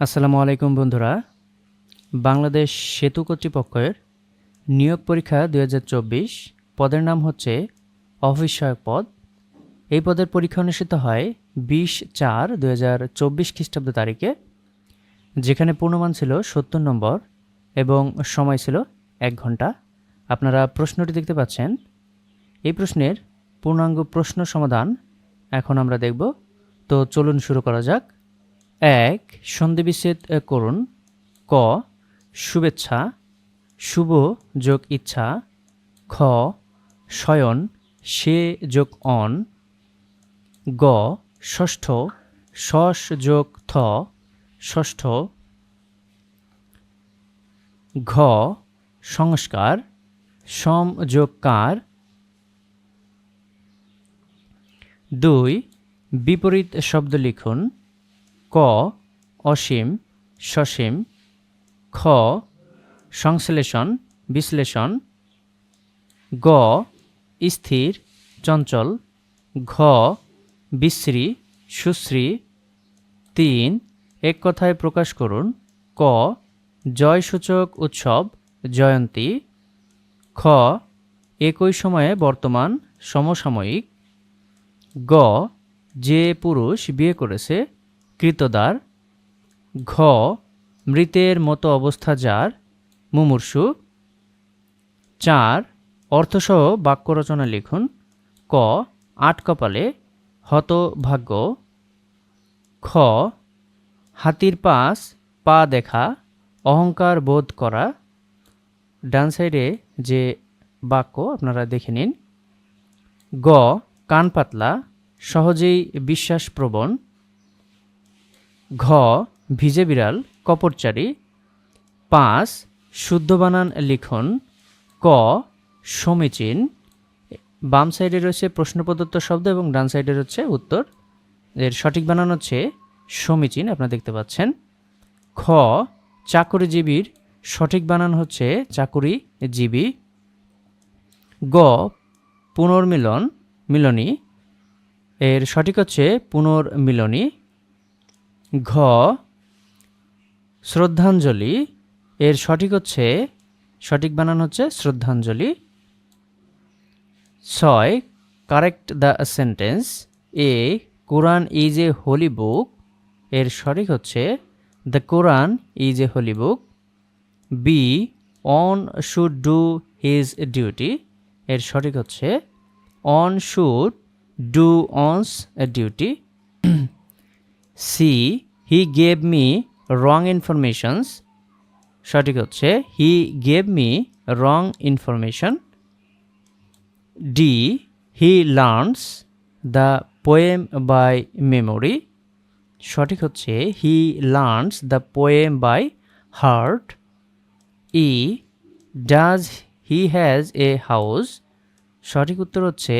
আসসালামু আলাইকুম বন্ধুরা। বাংলাদেশ সেতু কর্তৃপক্ষের নিয়োগ পরীক্ষা দু হাজার চব্বিশ পদের নাম হচ্ছে অফিস সহায়ক পদ। এই পদের পরীক্ষা অনুষ্ঠিত হয় বিশ চার দু হাজার চব্বিশ খ্রিস্টাব্দ তারিখে, যেখানে পূর্ণমান ছিল সত্তর নম্বর এবং সময় ছিল এক ঘণ্টা। আপনারা প্রশ্নটি দেখতে পাচ্ছেন। এই প্রশ্নের পূর্ণাঙ্গ প্রশ্ন সমাধান এখন আমরা দেখব। তো চলুন শুরু করা যাক। এক, সন্ধিবিচ্ছেদ করুন। ক, শুভেচ্ছা, শুভ যোগ ইচ্ছা। খ, শয়ন, সে যোগ অন। গ, ষষ্ঠ শস যোগ থ, ষষ্ঠ। ঘ, সংস্কার, সম যোগ কার। দুই, বিপরীত শব্দ লিখুন। ক, অসীম, সসীম, খ, সংশ্লেষণ, বিশ্লেষণ, গ, স্থির, চঞ্চল, ঘ, বিশ্রী, সুশ্রী, তিন, এক কথায় প্রকাশ করুন, ক, জয়সূচক উৎসব, জয়ন্তী, খ, একই সময়ে বর্তমান সমসাময়িক, গ, যে পুরুষ বিয়ে করেছে কৃতদার, ঘ, মৃতের মতো অবস্থা যার, মুমূর্ষু। চার, অর্থসহ বাক্য রচনা লিখুন। ক, আট কপালে হতভাগ্য। খ, হাতির পাশ পা দেখা, অহংকার বোধ করা। ডান সাইডে যে বাক্য, আপনারা দেখে নিন। গ, কান পাতলা, সহজেই বিশ্বাসপ্রবণ। ঘ, ভিজে বিড়াল, কপরচারী। পাঁচ, শুদ্ধ বানান লিখন। ক, সমীচীন। বাম সাইডে রয়েছে প্রশ্ন প্রদত্ত শব্দ এবং ডান সাইডে রয়েছে উত্তর। এর সঠিক বানান হচ্ছে সমীচীন, আপনারা দেখতে পাচ্ছেন। খ, চাকরিজীবীর সঠিক বানান হচ্ছে চাকুরিজীবী। গ, পুনর্মিলন, মিলনী। এর সঠিক হচ্ছে পুনর্মিলনী। ঘ, শ্রদ্ধাঞ্জলি, এর সঠিক হচ্ছে, সঠিক বানান হচ্ছে শ্রদ্ধাঞ্জলি। ছয় correct the sentence A, Quran is a holy book এর সঠিক হচ্ছে the Quran is a holy book B one should do his duty এর সঠিক হচ্ছে one should do one's duty C he gave me wrong informations সঠিক হচ্ছে he gave me wrong information D he learns the poem by memory সঠিক হচ্ছে he learns the poem by heart E does he has a house সঠিক উত্তর হচ্ছে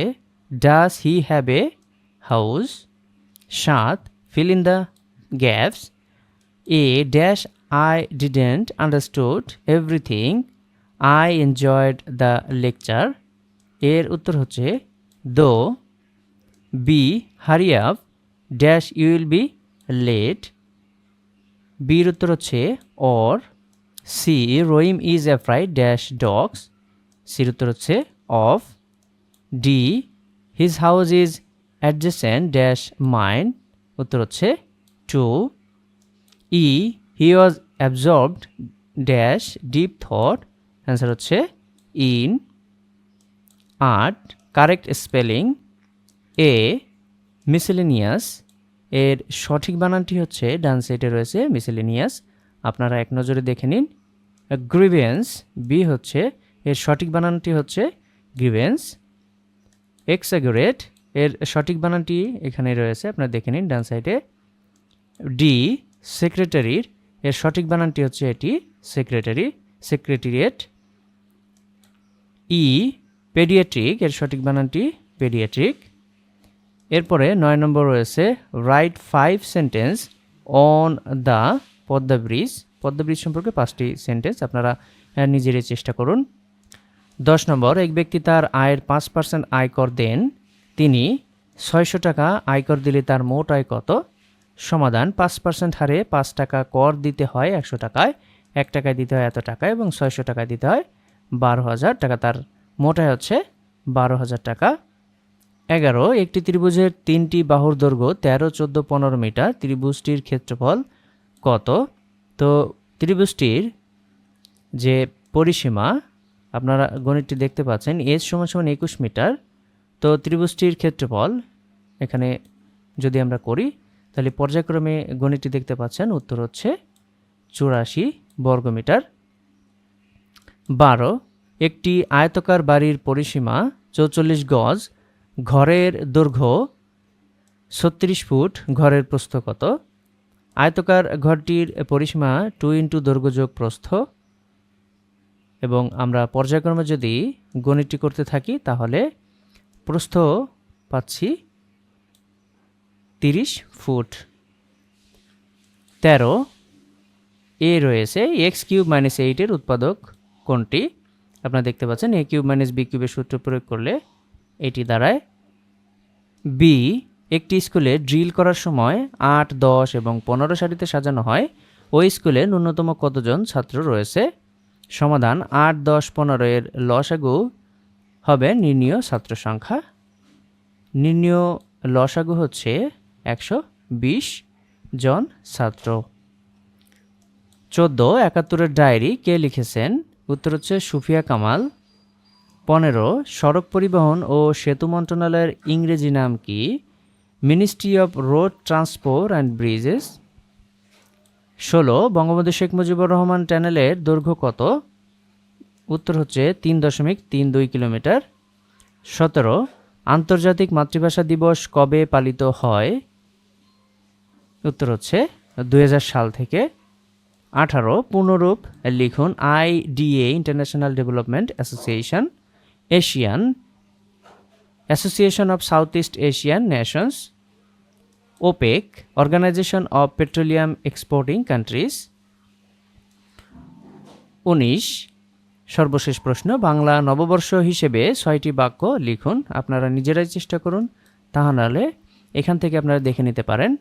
does he have a house সাত fill in the gaps. A dash i didn't understood everything. I enjoyed the lecture. এর উত্তর হচ্ছে দো। B hurry up dash you will be late বির উত্তর হচ্ছে or C Rahim is afraid dash dogs সির উত্তর হচ্ছে of D his house is adjacent dash mind উত্তর হচ্ছে to E he was absorbed dash deep thought answer হচ্ছে in আট correct spelling A miscellaneous এর সঠিক বানানটি হচ্ছে, ডান সাইডে রয়েছে মিসেলেনিয়াস আপনারা এক নজরে দেখে নিন। গ্রিভেন্স বি হচ্ছে, এর সঠিক বানানটি হচ্ছে গ্রিভেন্স এক্সাগুরেট এর সঠিক বানানটি এখানে রয়েছে, আপনারা দেখে নিন ডান সাইডে। ডি সেক্রেটারির এর সঠিক বানানটি হচ্ছে এটি সেক্রেটারি সেক্রেটারিয়েট ই পেডিয়াট্রিক এর সঠিক বানানটি পেডিয়াট্রিক এরপরে নয় নম্বর রয়েছে write five sentence on the Padma bridge. Padma bridge সম্পর্কে পাঁচটি সেন্টেন্স আপনারা নিজেরই চেষ্টা করুন। দশ নম্বর, এক ব্যক্তি তার আয়ের পাঁচ পার্সেন্ট আয়কর দেন। তিনি ছয়শো টাকা আয়কর দিলে তার মোট আয় কত? সমাধান, পাঁচ পার্সেন্ট হারে পাঁচ টাকা কর দিতে হয় একশো টাকায়, এক টাকায় দিতে হয় এত টাকা এবং ছয়শো টাকায় দিতে হয় বারো হাজার টাকা। তার মোটায় হচ্ছে বারো হাজার টাকা। এগারো, একটি ত্রিভুজের তিনটি বাহুর দৈর্ঘ্য তেরো, চোদ্দ, পনেরো মিটার। ত্রিভুজটির ক্ষেত্রফল কত? তো ত্রিভুজটির যে পরিসীমা, আপনারা গণিতটি দেখতে পাচ্ছেন, এস সমান সমান একুশ মিটার। তো ত্রিভুজটির ক্ষেত্রফল এখানে যদি আমরা করি, তাহলে পর্যায়ক্রমে গণিতটি দেখতে পাচ্ছেন, উত্তর হচ্ছে চুরাশি বর্গমিটার। বারো, একটি আয়তকার বাড়ির পরিসীমা চৌচল্লিশ গজ, ঘরের দৈর্ঘ্য ছত্রিশ ফুট, ঘরের প্রস্থ কত? আয়তকার ঘরটির পরিসীমা টু ইন্টু দৈর্ঘ্যযোগ প্রস্থ। এবং আমরা পর্যায়ক্রমে যদি গণিতটি করতে থাকি, তাহলে প্রস্থ পাচ্ছি তিরিশ ফুট। তেরো। এ রয়েছে, এক্স কিউব মাইনাস এইটের উৎপাদক কোনটি? আপনারা দেখতে পাচ্ছেন, এ কিউব মাইনাস বি কিউবের সূত্র প্রয়োগ করলে এটি দাঁড়ায়। বি একটি স্কুলে ড্রিল করার সময় আট, দশ এবং পনেরো সারিতে সাজানো হয়। ওই স্কুলে ন্যূনতম কতজন ছাত্র রয়েছে? সমাধান, আট, দশ, পনেরো এর লসাগু হবে নির্ণীয় ছাত্র সংখ্যা। নির্ণীয় লসাগু হচ্ছে একশো বিশ জন ছাত্র। চোদ্দ একাত্তরের ডায়েরি কে লিখেছেন? উত্তর হচ্ছে সুফিয়া কামাল। পনেরো, সড়ক পরিবহন ও সেতু মন্ত্রণালয়ের ইংরেজি নাম কি? Ministry of road transport and bridges. ষোলো, বঙ্গবন্ধু শেখ মুজিবুর রহমান টানেলের দৈর্ঘ্য কত? উত্তর হচ্ছে তিন দশমিক তিন দুই কিলোমিটার। সতেরো, আন্তর্জাতিক মাতৃভাষা দিবস কবে পালিত হয়? উত্তর হচ্ছে দু হাজার সাল থেকে। আঠারো, পূর্ণরূপ লিখুন IDA international development association, ASEAN, association of south east Asian nations, OPEC, organisation of petroleum exporting countries. উনিশ সর্বশেষ প্রশ্ন, বাংলা নববর্ষ হিসেবে ছয়টি বাক্য লিখুন। আপনারা নিজেরাই চেষ্টা করুন তাহলে এখান থেকে আপনারা দেখে নিতে পারেন।